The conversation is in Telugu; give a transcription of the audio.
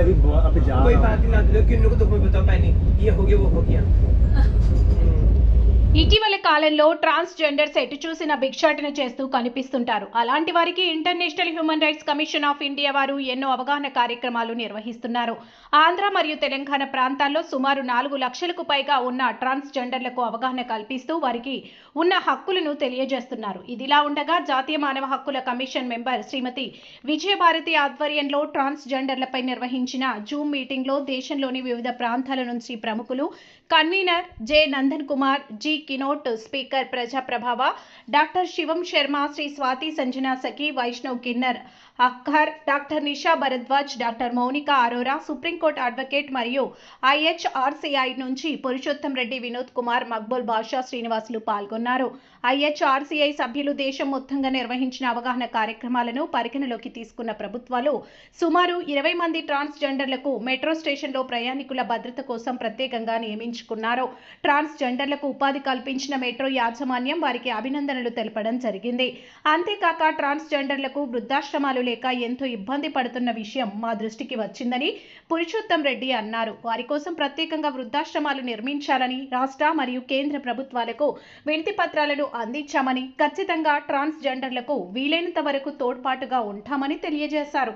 अभी अभी जा कोई बात नहीं ना किन्नू को तो कोई बताओ पहनी ये हो गया वो हो गया। కాలంలో ట్రాన్స్జెండర్స్ ఎటు చూసిన భిక్షాటన చేస్తూ కనిపిస్తుంటారు. అలాంటి వారికి international human rights commission of India వారు ఎన్నో అవగాహన కార్యక్రమాలు నిర్వహిస్తున్నారు. ఆంధ్ర మరియు తెలంగాణ ప్రాంతాల్లో సుమారు నాలుగు లక్షలకు పైగా ఉన్న ట్రాన్స్జెండర్లకు అవగాహన కల్పిస్తూ వారికి ఉన్న హక్కులను తెలియజేస్తున్నారు. ఇదిలా ఉండగా జాతీయ మానవ హక్కుల కమిషన్ మెంబర్ శ్రీమతి విజయభారతి ఆధ్వర్యంలో ట్రాన్స్జెండర్లపై నిర్వహించిన జూమ్ మీటింగ్లో దేశంలోని వివిధ ప్రాంతాల నుంచి ప్రముఖులు convener J Nandan Kumar G keynote speaker Praja Prabhav doctor Shivam Sharma Shri Swati Sanjana Sakhi Vaishnav किन्नर Kinnaur doctor Nisha Bharadwaj doctor Mounika Arora supreme court advocate మరియు ఐహెచ్ఆర్సీఐ నుంచి పురుషోత్తం రెడ్డి వినోద్ కుమార్ మక్బుల్ బాషా శ్రీనివాసులు పాల్గొన్నారు. ఐహెచ్ఆర్సీఐ సభ్యులు దేశం మొత్తంగా నిర్వహించిన అవగాహన కార్యక్రమాలను పరిగణలోకి తీసుకున్న ప్రభుత్వాలు సుమారు ఇరవై మంది ట్రాన్స్జెండర్లకు మెట్రో స్టేషన్లో ప్రయాణికుల భద్రత కోసం ప్రత్యేకంగా నియమించుకున్నారు. ట్రాన్స్జెండర్లకు ఉపాధి కల్పించిన మెట్రో యాజమాన్యం వారికి అభినందనలు తెలపడం జరిగింది. అంతేకాక ట్రాన్స్జెండర్లకు వృద్ధాశ్రమాలు లేక ఎంతో ఇబ్బంది పడుతున్న విషయం మా దృష్టికి వచ్చిందని పురుషోత్తం రెడ్డి అన్నారు. వారి కోసం ప్రత్యేకంగా వృద్ధాశ్రమాలు నిర్మించాలని రాష్ట్ర మరియు కేంద్ర ప్రభుత్వాలకు వినతి పత్రాలను అందించామని ఖచ్చితంగా ట్రాన్స్జెండర్లకు వీలైనంత వరకు తోడ్పాటుగా ఉంటామని తెలియజేశారు.